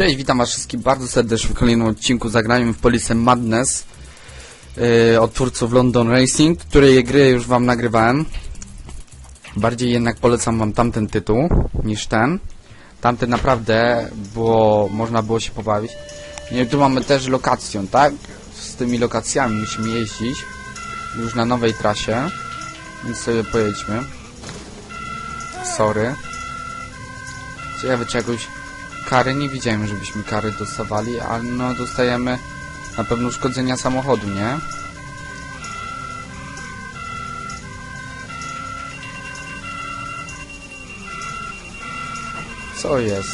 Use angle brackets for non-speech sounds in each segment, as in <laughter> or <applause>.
Cześć, witam was wszystkich bardzo serdecznie w kolejnym odcinku Zagrajmy w Police Madness yy, od twórców London Racing, której gry już wam nagrywałem. Bardziej jednak polecam wam tamten tytuł niż ten. Tamten naprawdę było, można było się pobawić. Nie, tu mamy też lokację, tak? Z tymi lokacjami musimy jeździć już na nowej trasie, więc sobie pojedźmy. Sorry. Czy jakoś kary nie widziałem, żebyśmy kary dostawali, ale no dostajemy na pewno uszkodzenia samochodu, nie? Co jest?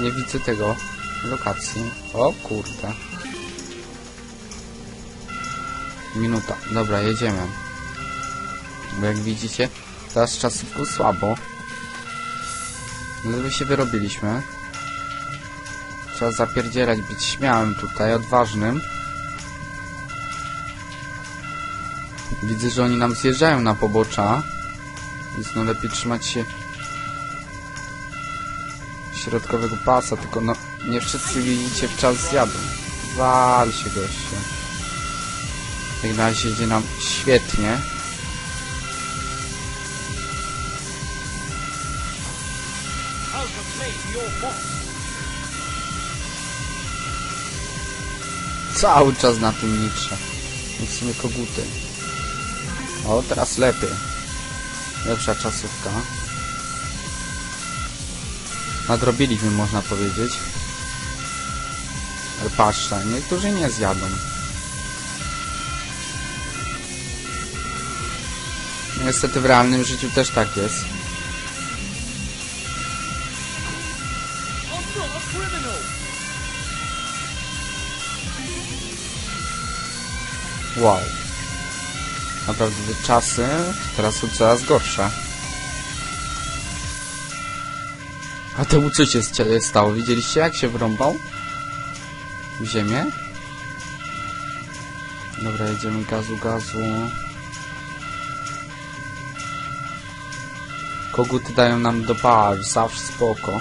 Nie widzę tego lokacji. O kurde. Minuta. Dobra, jedziemy. Bo jak widzicie, teraz czasówku słabo. Ledwo się wyrobiliśmy. Trzeba zapierdzielać, być śmiałym tutaj, odważnym. Widzę, że oni nam zjeżdżają na pobocza. Więc no lepiej trzymać się środkowego pasa, tylko no nie wszyscy widzicie w czas zjadą. Wal się goście. Jak na razie idzie nam świetnie. Cały czas na tym nitrze. W sumie koguty. O, teraz lepiej. Lepsza czasówka. Nadrobiliśmy, można powiedzieć. Patrzcie, niektórzy nie zjadą. Niestety w realnym życiu też tak jest. Wow. Naprawdę te czasy teraz są coraz gorsze. A temu co się stało? Widzieliście jak się wrąbał? W ziemię? Dobra, jedziemy gazu, gazu. Koguty dają nam do paliw, zawsze spoko.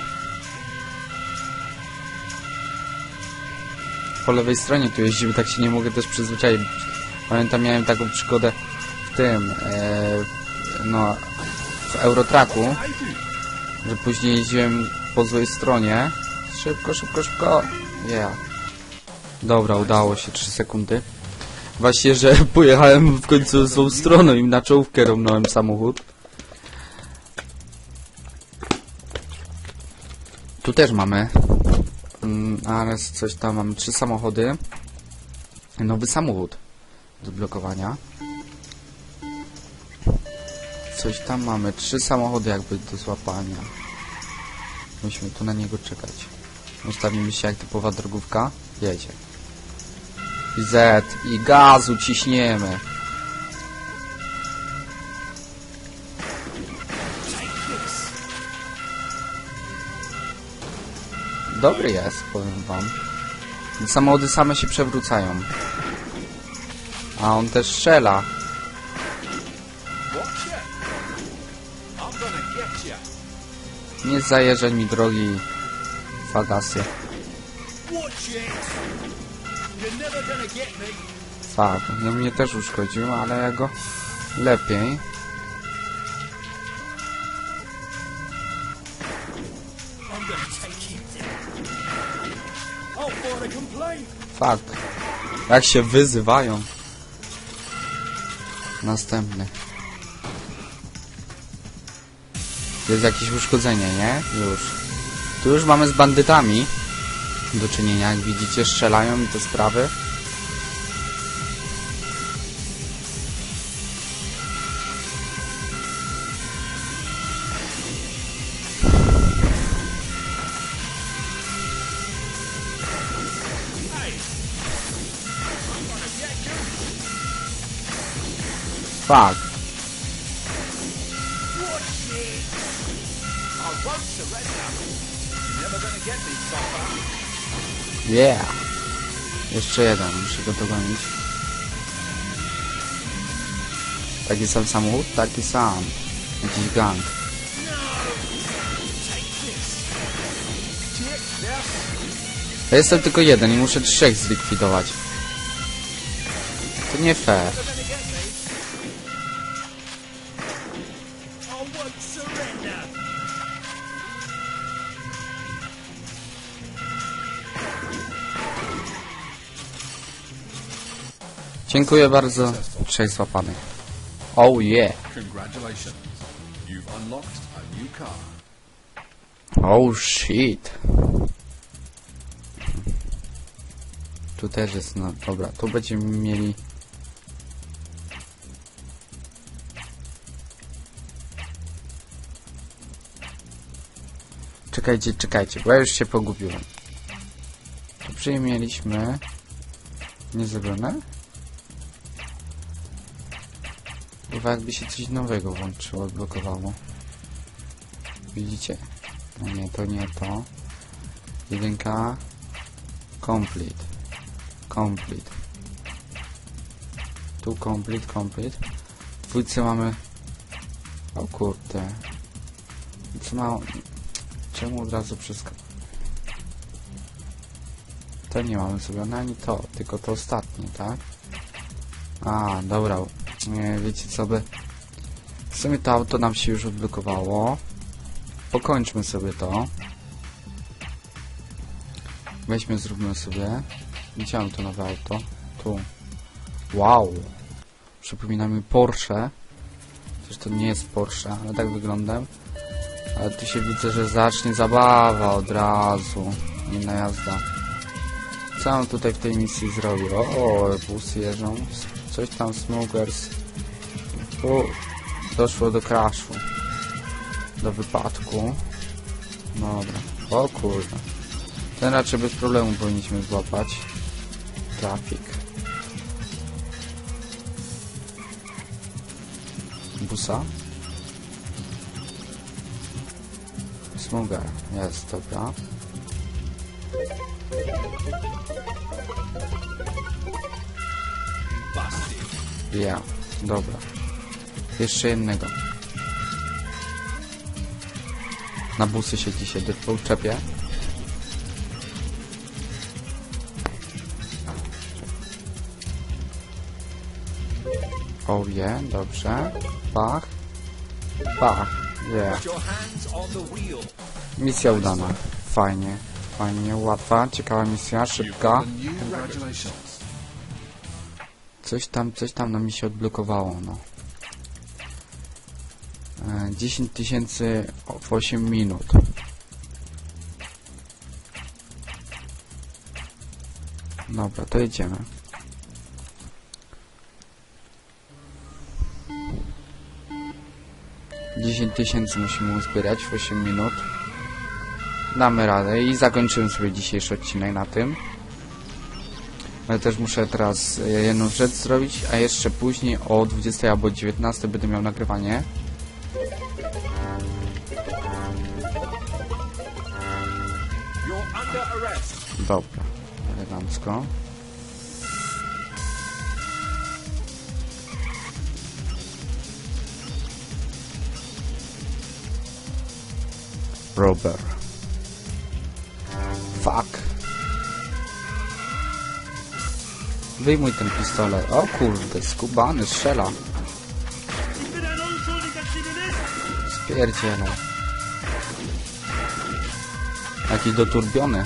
Po lewej stronie tu jeździmy, tak się nie mogę też przyzwyczaić. Pamiętam, miałem taką przygodę w tym, e, no, w Eurotraku, że później jeździłem po złej stronie. Szybko, szybko, szybko. Yeah. Dobra, udało się, 3 sekundy. Właśnie, że <laughs> pojechałem w końcu złą stroną i na czołówkę romnąłem samochód. Tu też mamy, mm, ale coś tam mamy, trzy samochody. Nowy samochód do blokowania. Coś tam mamy. Trzy samochody jakby do złapania. Musimy tu na niego czekać. Ustawimy się jak typowa drogówka. Jedzie. Z. I gazu ciśniemy. Dobry jest, powiem wam. Samochody same się przewrócają. A on też strzela. Nie zajeżdżaj mi drogi fagasy. Fak, no mnie też uszkodził, ale ja go lepiej. Fak. Jak się wyzywają. Następny. Jest jakieś uszkodzenie, nie? Już. Tu już mamy z bandytami do czynienia, jak widzicie, strzelają i te sprawy. Copper. Yeah. Jeszcze jeden, muszę go dogonić. Taki sam samochód? Taki sam. Jakiś gang. Ja jestem tylko jeden i muszę trzech zlikwidować. To nie fair. Dziękuję bardzo. Trzech złapanych. Oh yeah. Oh shit. Tu też jest, no dobra, tu będziemy mieli... Czekajcie, czekajcie, bo ja już się pogubiłem. Tu przyjmieliśmy... Nie zrobione? Chyba jakby się coś nowego włączyło, odblokowało. Widzicie? No nie, to nie to. Jedynka. Complete. Complete. Tu complete, complete. W dwójce mamy... O kurde. Co ma... Czemu od razu wszystko? To nie mamy zrobione, ani to, tylko to ostatnie, tak? A, dobra. Nie, wiecie co by... W sumie to auto nam się już odblokowało. Pokończmy sobie to. Weźmy, zróbmy sobie. Widziałem to nowe auto. Tu. Wow. Przypomina mi Porsche. Chociaż to nie jest Porsche, ale tak wygląda. Ale tu się widzę, że zacznie zabawa od razu. Inna jazda. Co on tutaj w tej misji zrobił? O, busy jeżdżą. Coś tam smokers. Tu doszło do crashu do wypadku. Dobra. O kurde. Ten raczej bez problemu powinniśmy złapać. Trafik. Busa. Smugar. Jest, dobra. Ja. Dobra. Jeszcze jednego. Na busy się dzisiaj uczepię. O je, dobrze. Pach. Pach. Wheel. Misja udana. Fajnie. Fajnie, łatwa, ciekawa misja, szybka. Coś tam, coś tam nam się odblokowało, no. E, 10 tysięcy w 8 minut. Dobra, to jedziemy. Dziesięć tysięcy musimy uzbierać w 8 minut. Damy radę i zakończymy sobie dzisiejszy odcinek na tym. Ale też muszę teraz e, jedną rzecz zrobić, a jeszcze później o 20 albo 19 będę miał nagrywanie. Dobra, elegancko. Robert. Fuck. Wyjmuj ten pistolet. O kurde, skubany, strzela. Spierdzielę. Jaki doturbiony.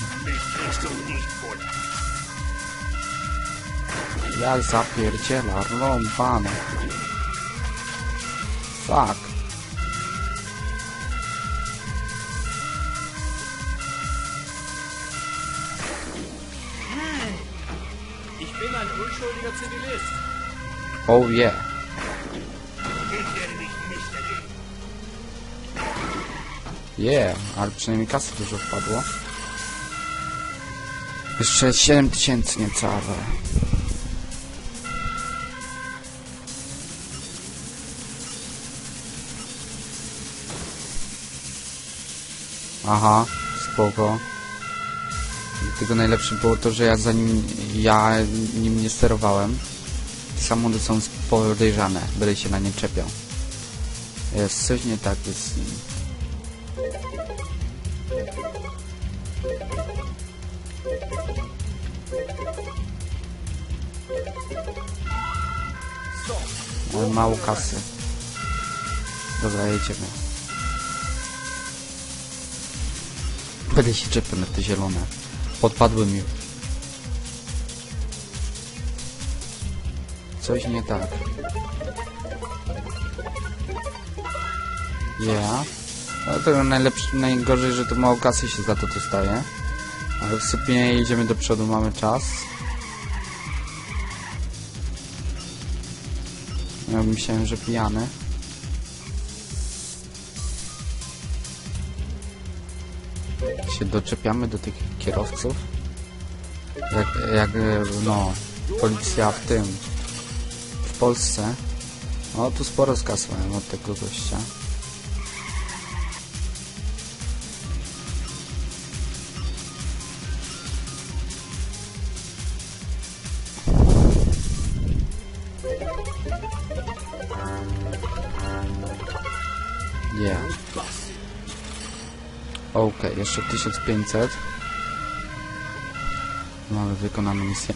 Jak zapierdziela, rąbane. Fuck. Oh yeah. Yeah, ale przynajmniej kasy dużo wpadło. Jeszcze 7 tysięcy niecałe. Aha, spoko tego najlepsze było to, że ja za nim, ja nim nie sterowałem. Samochody są podejrzane, byle się na nie czepiał. Jest coś nie tak jest z nim. Mało kasy. Dobra, jedziemy. Będę się czepiał na te zielone. Podpadły mi. Coś nie tak. Yeah. No to najgorzej, że to mało kasy się za to dostaje. Ale w sumie jedziemy do przodu, mamy czas. Ja myślałem, że pijany. Się doczepiamy do tych kierowców. Jak, jak no, policja w tym, w Polsce. No, tu sporo skasłem od tego gościa. Okej, jeszcze 1500. Mamy wykonaną misję.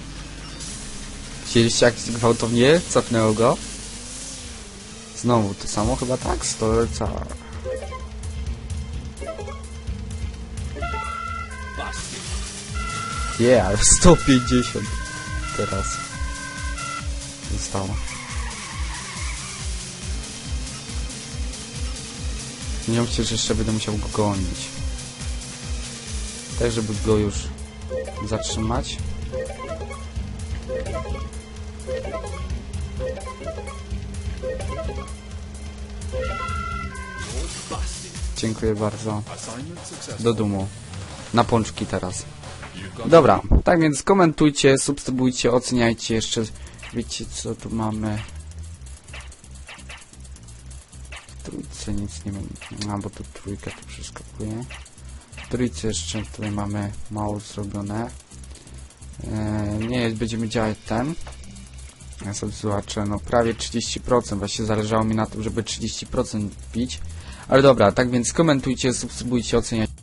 Widzieliście jak gwałtownie cofnęło go? Znowu to samo chyba tak? Stolca. Yeah, 150 teraz zostało. Nie mówcie, że jeszcze będę musiał go gonić. Tak, żeby go już zatrzymać. Dziękuję bardzo. Do dumu. Na pączki teraz. Dobra, tak więc komentujcie, subskrybujcie, oceniajcie jeszcze. Wiecie co tu mamy? W trójce nic nie mam. Bo tu trójka tu przeskakuje. Trójce jeszcze tutaj mamy mało zrobione. Eee, nie jest, będziemy działać ten. Ja sobie zobaczę, no prawie 30%. Właśnie zależało mi na tym, żeby 30% bić. Ale dobra, tak więc komentujcie, subskrybujcie, oceniajcie.